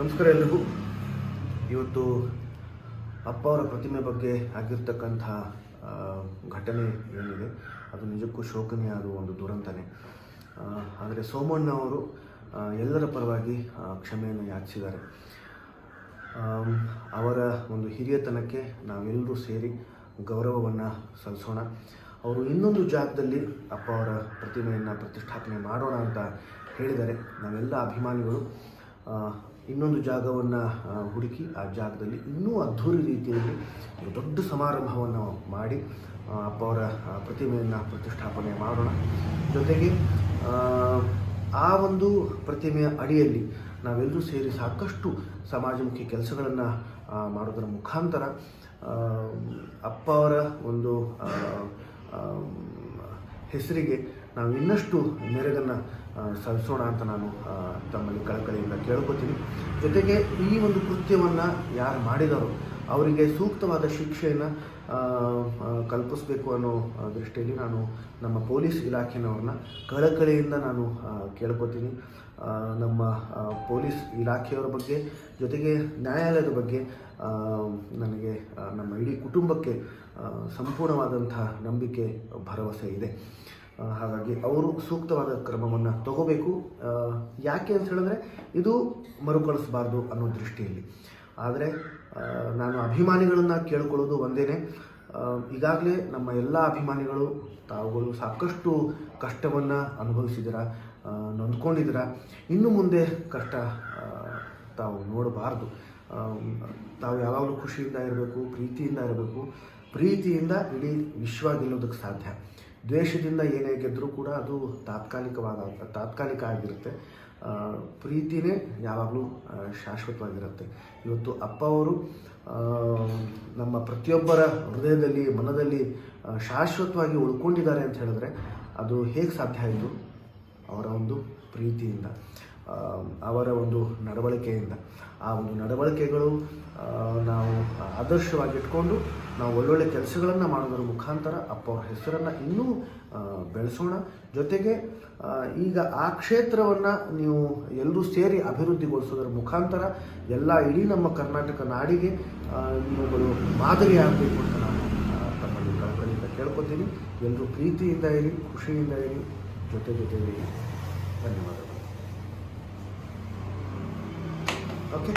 ನಮಸ್ಕಾರ ಎಲ್ರಿಗೂ. ಇವತ್ತು ಅಪ್ಪ ಅವರ ಪ್ರತಿಮೆ ಬಗ್ಗೆ ಆಗಿರ್ತಕ್ಕಂಥ ಘಟನೆ ಏನಿದೆ, ಅದು ನಿಜಕ್ಕೂ ಶೋಕನೀಯ ಆದ ಒಂದು ದುರಂತನೇ. ಆದರೆ ಸೋಮಣ್ಣ ಅವರು ಎಲ್ಲರ ಪರವಾಗಿ ಕ್ಷಮೆಯನ್ನು ಯಾಚಿಸಿದ್ದಾರೆ. ಅವರ ಒಂದು ಹಿರಿಯತನಕ್ಕೆ ನಾವೆಲ್ಲರೂ ಸೇರಿ ಗೌರವವನ್ನು ಸಲ್ಲಿಸೋಣ. ಅವರು ಇನ್ನೊಂದು ಜಾಗದಲ್ಲಿ ಅಪ್ಪ ಅವರ ಪ್ರತಿಮೆಯನ್ನು ಪ್ರತಿಷ್ಠಾಪನೆ ಮಾಡೋಣ ಅಂತ ಹೇಳಿದ್ದಾರೆ. ನಾವೆಲ್ಲ ಅಭಿಮಾನಿಗಳು. ಇನ್ನೊಂದು ಜಾಗವನ್ನು ಹುಡುಕಿ ಆ ಜಾಗದಲ್ಲಿ ಇನ್ನೂ ಅದ್ಧೂರಿ ರೀತಿಯಲ್ಲಿ ದೊಡ್ಡ ಸಮಾರಂಭವನ್ನು ಮಾಡಿ ಅಪ್ಪ ಅವರ ಪ್ರತಿಮೆಯನ್ನು ಪ್ರತಿಷ್ಠಾಪನೆ ಮಾಡೋಣ. ಜೊತೆಗೆ ಆ, ಒಂದು ಪ್ರತಿಮೆಯ ಅಡಿಯಲ್ಲಿ ನಾವೆಲ್ಲರೂ ಸೇರಿ ಸಾಕಷ್ಟು ಸಮಾಜಮುಖಿ ಕೆಲಸಗಳನ್ನು ಮಾಡೋದರ ಮುಖಾಂತರ ಅಪ್ಪ ಅವರ ಒಂದು ಹೆಸರಿಗೆ ನಾವು ಇನ್ನಷ್ಟು ಮೆರುಗನ್ನು ಸಲ್ಲಿಸೋಣ ಅಂತ ನಾನು ತಮ್ಮಲ್ಲಿ ಕಳಕಳಿಯಿಂದ ಕೇಳ್ಕೊತೀನಿ. ಜೊತೆಗೆ ಈ ಒಂದು ಕೃತ್ಯವನ್ನು ಯಾರು ಮಾಡಿದಾರೋ, ಅವರಿಗೆ ಸೂಕ್ತವಾದ ಶಿಕ್ಷೆಯನ್ನು ಕಲ್ಪಿಸಬೇಕು ಅನ್ನೋ ದೃಷ್ಟಿಯಲ್ಲಿ ನಾನು ನಮ್ಮ ಪೊಲೀಸ್ ಇಲಾಖೆನವ್ರನ್ನ ಕಳಕಳಿಯಿಂದ ನಾನು ಕೇಳ್ಕೊತೀನಿ. ನಮ್ಮ ಪೊಲೀಸ್ ಇಲಾಖೆಯವರ ಬಗ್ಗೆ, ಜೊತೆಗೆ ನ್ಯಾಯಾಲಯದ ಬಗ್ಗೆ ನನಗೆ ನಮ್ಮ ಇಡೀ ಕುಟುಂಬಕ್ಕೆ ಸಂಪೂರ್ಣವಾದಂತಹ ನಂಬಿಕೆ, ಭರವಸೆ ಇದೆ. ಹಾಗಾಗಿ ಅವರು ಸೂಕ್ತವಾದ ಕ್ರಮವನ್ನು ತಗೋಬೇಕು. ಯಾಕೆ ಅಂತ ಹೇಳಿದ್ರೆ ಇದು ಮರುಕಳಿಸಬಾರ್ದು ಅನ್ನೋ ದೃಷ್ಟಿಯಲ್ಲಿ. ಆದರೆ ನಾನು ಅಭಿಮಾನಿಗಳನ್ನು ಕೇಳ್ಕೊಳ್ಳೋದು ಒಂದೇನೆ. ಈಗಾಗಲೇ ನಮ್ಮ ಎಲ್ಲ ಅಭಿಮಾನಿಗಳು, ತಾವುಗಳು ಸಾಕಷ್ಟು ಕಷ್ಟವನ್ನು ಅನುಭವಿಸಿದಿರ ನೊಂದ್ಕೊಂಡಿದ್ದೀರ ಇನ್ನು ಮುಂದೆ ಕಷ್ಟ ತಾವು ನೋಡಬಾರ್ದು. ತಾವು ಯಾವಾಗಲೂ ಖುಷಿಯಿಂದ ಇರಬೇಕು, ಪ್ರೀತಿಯಿಂದ ಇರಬೇಕು. ಪ್ರೀತಿಯಿಂದ ಇಡೀ ವಿಶ್ವ ಗೆಲ್ಲೋದಕ್ಕೆ ಸಾಧ್ಯ. ದ್ವೇಷದಿಂದ ಏನೇ ಗೆದ್ದರೂ ಕೂಡ ಅದು ತಾತ್ಕಾಲಿಕವಾದ ತಾತ್ಕಾಲಿಕ ಆಗಿರುತ್ತೆ. ಪ್ರೀತಿನೇ ಯಾವಾಗಲೂ ಶಾಶ್ವತವಾಗಿರುತ್ತೆ. ಇವತ್ತು ಅಪ್ಪ ಅವರು ನಮ್ಮ ಪ್ರತಿಯೊಬ್ಬರ ಹೃದಯದಲ್ಲಿ, ಮನದಲ್ಲಿ ಶಾಶ್ವತವಾಗಿ ಉಳ್ಕೊಂಡಿದ್ದಾರೆ ಅಂತ ಹೇಳಿದ್ರೆ ಅದು ಹೇಗೆ ಸಾಧ್ಯ ಆಯಿತು? ಅವರ ಒಂದು ಪ್ರೀತಿಯಿಂದ. ಅವರ ಒಂದು ನಡವಳಿಕೆಯಿಂದ. ಆ ಒಂದು ನಡವಳಿಕೆಗಳು ನಾವು ಆದರ್ಶವಾಗಿ ಇಟ್ಕೊಂಡು ನಾವು ಒಳ್ಳೊಳ್ಳೆ ಕೆಲಸಗಳನ್ನು ಮಾಡೋದರ ಮುಖಾಂತರ ಅಪ್ಪ ಅವರ ಹೆಸರನ್ನು ಇನ್ನೂ ಬೆಳೆಸೋಣ. ಜೊತೆಗೆ ಈಗ ಆ ಕ್ಷೇತ್ರವನ್ನು ನೀವು ಎಲ್ಲರೂ ಸೇರಿ ಅಭಿವೃದ್ಧಿಗೊಳಿಸೋದರ ಮುಖಾಂತರ ಎಲ್ಲ ಇಡೀ ನಮ್ಮ ಕರ್ನಾಟಕ ನಾಡಿಗೆ ನೀವುಗಳು ಮಾದರಿಯಾಗಬೇಕು ಅಂತ ನಾನು ತಮ್ಮಲ್ಲಿ ಕಳಕಳಿಯಿಂದ ಕೇಳ್ಕೊತೀನಿ. ಎಲ್ಲರೂ ಪ್ರೀತಿಯಿಂದ ಇರಿ, ಖುಷಿಯಿಂದ ಇರಿ. ಜೊತೆ ಜೊತೆಯಲ್ಲಿ ಧನ್ಯವಾದಗಳು.